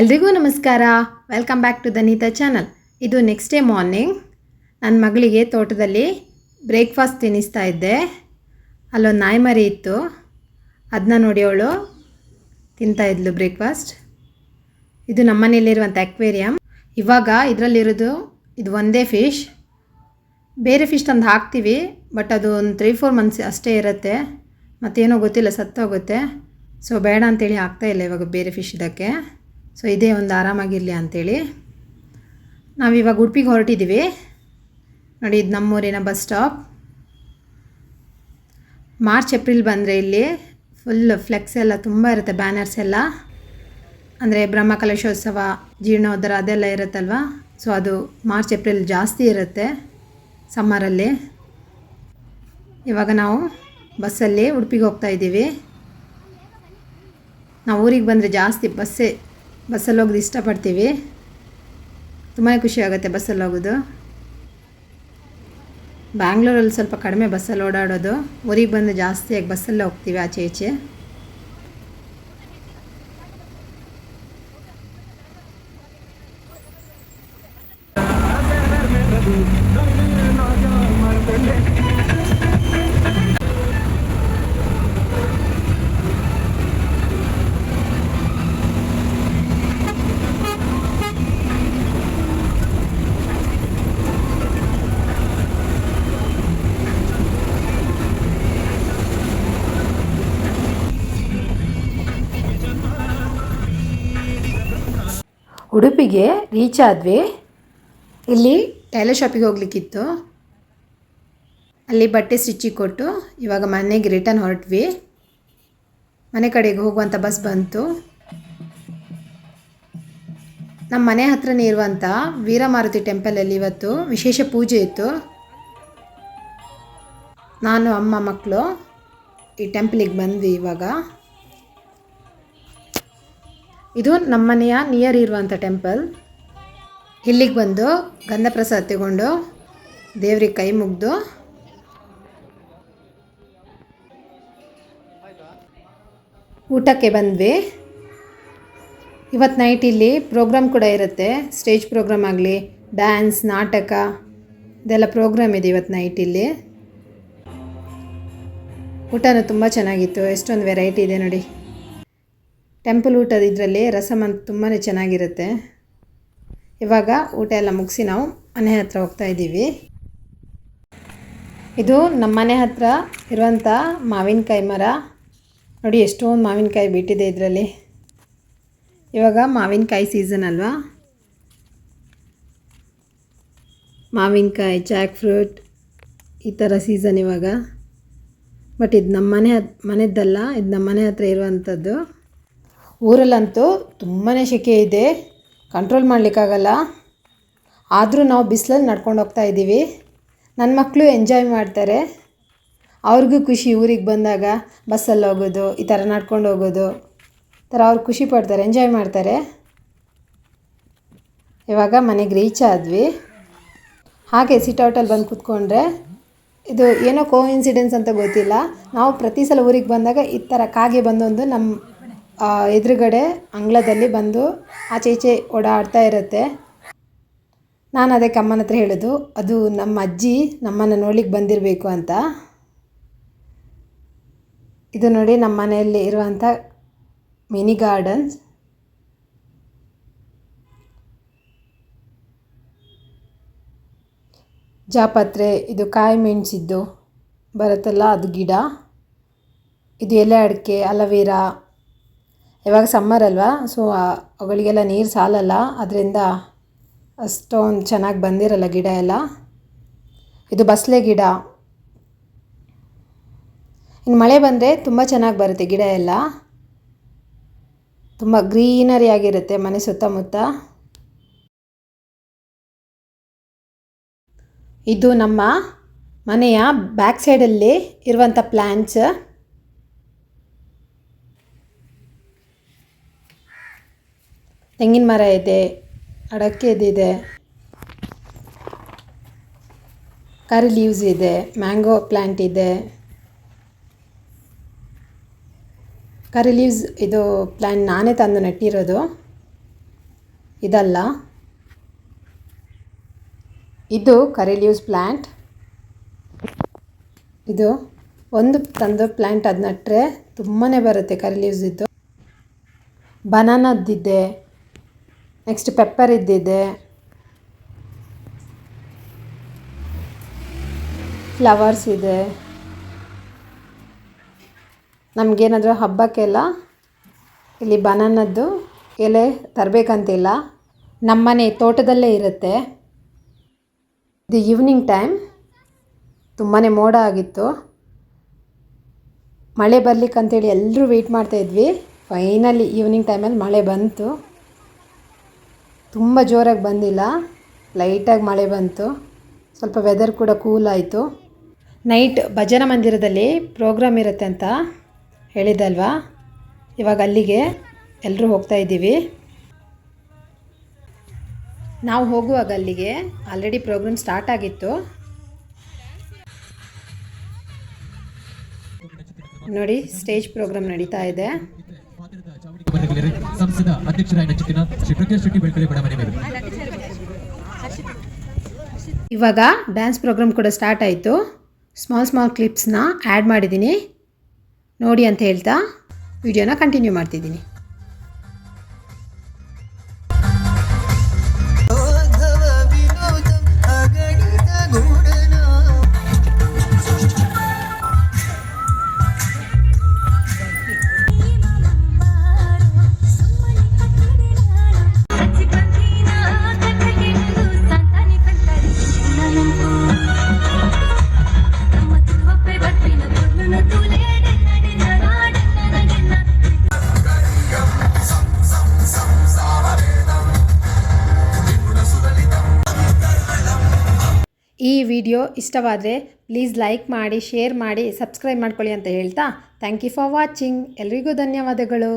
ಎಲ್ರಿಗೂ ನಮಸ್ಕಾರ. Welcome back to Danita channel ಇದು ನೆಕ್ಸ್ಟ್ ಡೇ ಮಾರ್ನಿಂಗ್ ನನ್ನ ಮಗಳಿಗೆ ತೋಟದಲ್ಲಿ ಬ್ರೇಕ್ಫಾಸ್ಟ್ ತಿನ್ನಿಸ್ತಾ ಇದ್ದೆ. ಅಲ್ಲೊಂದು ನಾಯಿ ಮರಿ ಇತ್ತು. ಅದನ್ನ ನೋಡಿ ಅವಳು ತಿಂತಾ ಇದ್ಲು ಬ್ರೇಕ್ಫಾಸ್ಟ್ ಇದು ನಮ್ಮನೇಲಿರುವಂಥ ಅಕ್ವೇರಿಯಂ ಇವಾಗ ಇದರಲ್ಲಿರೋದು, ಇದು ಒಂದೇ ಫಿಶ್ ಬೇರೆ ಫಿಶ್ ತಂದು ಹಾಕ್ತೀವಿ ಬಟ್ ಅದು ಒಂದು ತ್ರೀ ಫೋರ್ ಮಂತ್ಸ್ ಅಷ್ಟೇ ಇರುತ್ತೆ. ಮತ್ತೇನೋ ಗೊತ್ತಿಲ್ಲ, ಸತ್ತೋಗುತ್ತೆ. ಸೊ ಬೇಡ ಅಂತೇಳಿ ಹಾಕ್ತಾ ಇಲ್ಲ ಇವಾಗ ಬೇರೆ ಫಿಶ್ ಇದಕ್ಕೆ. ಸೊ ಇದೇ ಒಂದು ಆರಾಮಾಗಿರಲಿ ಅಂಥೇಳಿ ನಾವಿವಾಗ ಉಡುಪಿಗೆ ಹೊರಟಿದ್ದೀವಿ. ನೋಡಿ, ಇದು ನಮ್ಮೂರಿನ ಬಸ್ ಸ್ಟಾಪ್. ಮಾರ್ಚ್, ಏಪ್ರಿಲ್ ಬಂದರೆ ಇಲ್ಲಿ ಫುಲ್ ಫ್ಲೆಕ್ಸ್ ಎಲ್ಲ ತುಂಬ ಇರುತ್ತೆ ಬ್ಯಾನರ್ಸ್ ಎಲ್ಲ. ಅಂದರೆ ಬ್ರಹ್ಮಕಲಶೋತ್ಸವ ಜೀರ್ಣೋದ್ಧರ ಅದೆಲ್ಲ ಇರುತ್ತಲ್ವ? ಸೊ ಅದು ಮಾರ್ಚ್, ಏಪ್ರಿಲ್ ಜಾಸ್ತಿ ಇರುತ್ತೆ ಸಮ್ಮರಲ್ಲಿ ಇವಾಗ ನಾವು ಬಸ್ಸಲ್ಲಿ ಉಡುಪಿಗೆ ಹೋಗ್ತಾ ಇದ್ದೀವಿ. ನಾವು ಊರಿಗೆ ಬಂದರೆ ಜಾಸ್ತಿ ಬಸ್ಸೇ ಬಸ್ಸಲ್ಲಿ ಹೋಗೋದು ಇಷ್ಟಪಡ್ತೀವಿ. ತುಂಬಾ ಖುಷಿ ಆಗುತ್ತೆ ಬಸ್ಸಲ್ಲಿ ಹೋಗೋದು ಬ್ಯಾಂಗ್ಳೂರಲ್ಲಿ ಸ್ವಲ್ಪ ಕಡಿಮೆ ಬಸ್ಸಲ್ಲಿ ಓಡಾಡೋದು. ಊರಿಗೆ ಬಂದು ಜಾಸ್ತಿಯಾಗಿ ಬಸ್ಸಲ್ಲೇ ಹೋಗ್ತೀವಿ ಆಚೆ ಈಚೆ. ಉಡುಪಿಗೆ ರೀಚ್ ಆದ್ವಿ. ಇಲ್ಲಿ ಟೈಲರ್ ಶಾಪಿಗೆ ಹೋಗ್ಲಿಕ್ಕಿತ್ತು. ಅಲ್ಲಿ ಬಟ್ಟೆ ಸ್ಟಿಚಿಗೆ ಕೊಟ್ಟು ಇವಾಗ ಮನೆಗೆ ರಿಟರ್ನ್ ಹೊರಟ್ವಿ. ಮನೆ ಕಡೆಗೆ ಹೋಗುವಂಥ ಬಸ್ ಬಂತು. ನಮ್ಮ ಮನೆ ಹತ್ರನೇ ಇರುವಂಥ ವೀರಮಾರುತಿ ಟೆಂಪಲಲ್ಲಿ ಇವತ್ತು ವಿಶೇಷ ಪೂಜೆ ಇತ್ತು. ನಾನು, ಅಮ್ಮ ಮಕ್ಕಳು ಈ ಟೆಂಪಲಿಗೆ ಬಂದ್ವಿ ಇವಾಗ. ಇದು ನಮ್ಮನೆಯ ನಿಯರ್ ಇರುವಂಥ ಟೆಂಪಲ್ ಇಲ್ಲಿಗೆ ಬಂದು ಗಂಧ ಪ್ರಸಾದ ತಗೊಂಡು ದೇವ್ರಿಗೆ ಕೈ ಮುಗ್ದು ಊಟಕ್ಕೆ ಬಂದ್ವಿ. ಇವತ್ತು ನೈಟ್ ಇಲ್ಲಿ ಪ್ರೋಗ್ರಾಮ್ ಕೂಡ ಇರುತ್ತೆ. ಸ್ಟೇಜ್ ಪ್ರೋಗ್ರಾಮ್ ಆಗಲಿ ಡ್ಯಾನ್ಸ್ ನಾಟಕ, ಇದೆಲ್ಲ ಪ್ರೋಗ್ರಾಮ್ ಇದೆ ಇವತ್ತು ನೈಟ್ ಇಲ್ಲಿ. ಊಟನೂ ತುಂಬ ಚೆನ್ನಾಗಿತ್ತು. ಎಷ್ಟೊಂದು ವೆರೈಟಿ ಇದೆ ನೋಡಿ. ಟೆಂಪಲ್ ಊಟದ ಇದರಲ್ಲಿ ರಸಮ್ ಅಂತ ತುಂಬಾ ಚೆನ್ನಾಗಿರುತ್ತೆ. ಇವಾಗ ಊಟ ಎಲ್ಲ ಮುಗಿಸಿ ನಾವು ಮನೆ ಹತ್ರ ಹೋಗ್ತಾ ಇದ್ದೀವಿ. ಇದು ನಮ್ಮ ಮನೆ ಹತ್ರ ಇರುವಂಥ ಮಾವಿನಕಾಯಿ ಮರ. ನೋಡಿ ಎಷ್ಟೊಂದು ಮಾವಿನಕಾಯಿ ಬಿಟ್ಟಿದೆ ಇದರಲ್ಲಿ. ಇವಾಗ ಮಾವಿನಕಾಯಿ ಸೀಸನ್ ಅಲ್ವಾ? ಮಾವಿನಕಾಯಿ ಜಾಕ್ ಫ್ರೂಟ್ ಈ ಥರ ಸೀಸನ್ ಇವಾಗ. ಬಟ್ ಇದು ನಮ್ಮ ಮನೆ ಮನೆದ್ದಲ್ಲ, ಇದು ನಮ್ಮ ಮನೆ ಹತ್ರ ಇರುವಂಥದ್ದು ಊರಲ್ಲಂತೂ ತುಂಬಾ ಸೆಕೆ ಇದೆ. ಕಂಟ್ರೋಲ್ ಮಾಡಲಿಕ್ಕಾಗಲ್ಲ. ಆದರೂ ನಾವು ಬಿಸಿಲಲ್ಲಿ ನಡ್ಕೊಂಡು ಹೋಗ್ತಾ ಇದ್ದೀವಿ. ನನ್ನ ಮಕ್ಕಳು ಎಂಜಾಯ್ ಮಾಡ್ತಾರೆ. ಅವ್ರಿಗೂ ಖುಷಿ ಊರಿಗೆ ಬಂದಾಗ ಬಸ್ಸಲ್ಲಿ ಹೋಗೋದು, ಈ ಥರ ನಡ್ಕೊಂಡು ಹೋಗೋದು ಥರ ಅವ್ರು ಖುಷಿ ಪಡ್ತಾರೆ, ಎಂಜಾಯ್ ಮಾಡ್ತಾರೆ. ಇವಾಗ ಮನೆಗೆ ರೀಚ್ ಆದ್ವಿ. ಹಾಗೆ ಸಿಟೌಟಲ್ಲಿ ಬಂದು ಕೂತ್ಕೊಂಡ್ರೆ ಇದು ಏನೋ ಕೋ ಇನ್ಸಿಡೆನ್ಸ್ ಅಂತ ಗೊತ್ತಿಲ್ಲ. ನಾವು ಪ್ರತಿ ಸಲ ಊರಿಗೆ ಬಂದಾಗ ಈ ಥರ ಕಾಗೆ ಬಂದೊಂದು ನಮ್ಮ ಎದುರುಗಡೆ ಅಂಗಳದಲ್ಲಿ ಬಂದು ಆಚೆ ಈಚೆ ಓಡಾಡ್ತಾ ಇರುತ್ತೆ. ನಾನು ಅದಕ್ಕೆ ಅಮ್ಮನ ಹತ್ರ ಹೇಳೋದು, ಅದು ನಮ್ಮ ಅಜ್ಜಿ ನಮ್ಮನ್ನು ನೋಡ್ಲಿಕ್ಕೆ ಬಂದಿರಬೇಕು ಅಂತ. ಇದು ನೋಡಿ ನಮ್ಮ ಮನೆಯಲ್ಲಿ ಇರುವಂಥ ಮಿನಿ ಗಾರ್ಡನ್ಸ್ ಜಾಪತ್ರೆ, ಇದು ಕಾಯಿ ಮೆಣಸಿದ್ದು, ಬರುತ್ತಲ್ಲ ಅದು ಗಿಡ. ಇದು ಎಲೆ ಅಡಿಕೆ, ಅಲವೇರಾ. ಇವಾಗ ಸಮ್ಮರ್ ಅಲ್ವಾ? ಸೊ ಅವುಗಳಿಗೆಲ್ಲ ನೀರು ಸಾಲಲ್ಲ. ಅದರಿಂದ ಅಷ್ಟೊಂದು ಚೆನ್ನಾಗಿ ಬಂದಿರಲ್ಲ ಗಿಡ ಎಲ್ಲ. ಇದು ಬಸಳೆ ಗಿಡ. ಇನ್ನು ಮಳೆ ಬಂದರೆ ತುಂಬ ಚೆನ್ನಾಗಿ ಬರುತ್ತೆ ಗಿಡ ಎಲ್ಲ. ತುಂಬ ಗ್ರೀನರಿ ಆಗಿರುತ್ತೆ ಮನೆ ಸುತ್ತಮುತ್ತ. ಇದು ನಮ್ಮ ಮನೆಯ ಬ್ಯಾಕ್ ಸೈಡಲ್ಲಿ ಇರುವಂಥ ಪ್ಲ್ಯಾಂಟ್ಸ್ ತೆಂಗಿನ ಮರ ಇದೆ ಅಡಕೆದಿದೆ ಕರಿ ಲೀವ್ಸ್ ಇದೆ ಮ್ಯಾಂಗೋ ಪ್ಲ್ಯಾಂಟ್ ಇದೆ. ಕರಿ ಲೀವ್ಸ್ ಇದು ಪ್ಲ್ಯಾಂಟ್ ನಾನೇ ತಂದು ನೆಟ್ಟಿರೋದು. ಇದಲ್ಲ. ಇದು ಕರಿ ಲೀವ್ಸ್ ಪ್ಲ್ಯಾಂಟ್ ಇದು ಒಂದು ತಂದು ಪ್ಲ್ಯಾಂಟ್ ಅದು ನೆಟ್ಟರೆ ತುಂಬಾ ಬರುತ್ತೆ ಕರಿ ಲೀವ್ಸ್ ಇದ್ದು ಬನಾನದ್ದಿದೆ ನೆಕ್ಸ್ಟ್ ಪೆಪ್ಪರ್ ಇದ್ದಿದೆ. ಫ್ಲವರ್ಸ್ ಇದೆ. ನಮಗೇನಾದರೂ ಹಬ್ಬಕ್ಕೆಲ್ಲ ಇಲ್ಲಿ ಬನಾನದ್ದು ಎಲೆ ತರಬೇಕಂತಿಲ್ಲ. ನಮ್ಮನೆ ತೋಟದಲ್ಲೇ ಇರುತ್ತೆ. ಇದು ಈವ್ನಿಂಗ್ ಟೈಮ್ ತುಂಬಾ ಮೋಡ ಆಗಿತ್ತು. ಮಳೆ ಬರಲಿಕ್ಕಂತೇಳಿ ಎಲ್ಲರೂ ವೆಯ್ಟ್ ಮಾಡ್ತಾಯಿದ್ವಿ ಫೈನಲಿ ಈವ್ನಿಂಗ್ ಟೈಮಲ್ಲಿ ಮಳೆ ಬಂತು. ತುಂಬ ಜೋರಾಗಿ ಬಂದಿಲ್ಲ. ಲೈಟಾಗಿ ಮಳೆ ಬಂತು. ಸ್ವಲ್ಪ ವೆದರ್ ಕೂಡ ಕೂಲ್ ಆಯಿತು. ನೈಟ್ ಭಜನಾ ಮಂದಿರದಲ್ಲಿ ಪ್ರೋಗ್ರಾಮ್ ಇರುತ್ತೆ ಅಂತ ಹೇಳಿದಲ್ವಾ? ಇವಾಗ ಅಲ್ಲಿಗೆ ಎಲ್ಲರೂ ಹೋಗ್ತಾ ಇದ್ದೀವಿ. ನಾವು ಹೋಗುವಾಗ ಅಲ್ಲಿಗೆ ಆಲ್ರೆಡಿ ಪ್ರೋಗ್ರಾಮ್ ಸ್ಟಾರ್ಟ್ ಆಗಿತ್ತು. ನೋಡಿ ಸ್ಟೇಜ್ ಪ್ರೋಗ್ರಾಮ್ ನಡೀತಾ ಇದೆ. ಬಂಧುಗಳೇ ಸಂಸದ ಅಧ್ಯಕ್ಷರಾಯಣ ಚಿಕ್ಕಿನ ಶ್ರೀ ಪ್ರಕಾಶ್ ಶೆಟ್ಟಿ ಬೆಳಕಲೆ ಮನೆ ಮೇಲೆ ಇವಾಗ ಡ್ಯಾನ್ಸ್ ಪ್ರೋಗ್ರಾಮ್ ಕೂಡ ಸ್ಟಾರ್ಟ್ ಆಯಿತು. ಸ್ಮಾಲ್ ಸ್ಮಾಲ್ ಕ್ಲಿಪ್ಸ್ನ ಆ್ಯಡ್ ಮಾಡಿದ್ದೀನಿ. ನೋಡಿ ಅಂತ ಹೇಳ್ತಾ ವಿಡಿಯೋನ ಕಂಟಿನ್ಯೂ ಮಾಡ್ತಿದ್ದೀನಿ. ಈ ವಿಡಿಯೋ ಇಷ್ಟವಾದರೆ ಪ್ಲೀಸ್ ಲೈಕ್ ಮಾಡಿ ಶೇರ್ ಮಾಡಿ ಸಬ್ಸ್ಕ್ರೈಬ್ ಮಾಡ್ಕೊಳ್ಳಿ ಅಂತ ಹೇಳ್ತಾ ಥ್ಯಾಂಕ್ ಯು ಫಾರ್ ವಾಚಿಂಗ್ ಎಲ್ರಿಗೂ ಧನ್ಯವಾದಗಳು.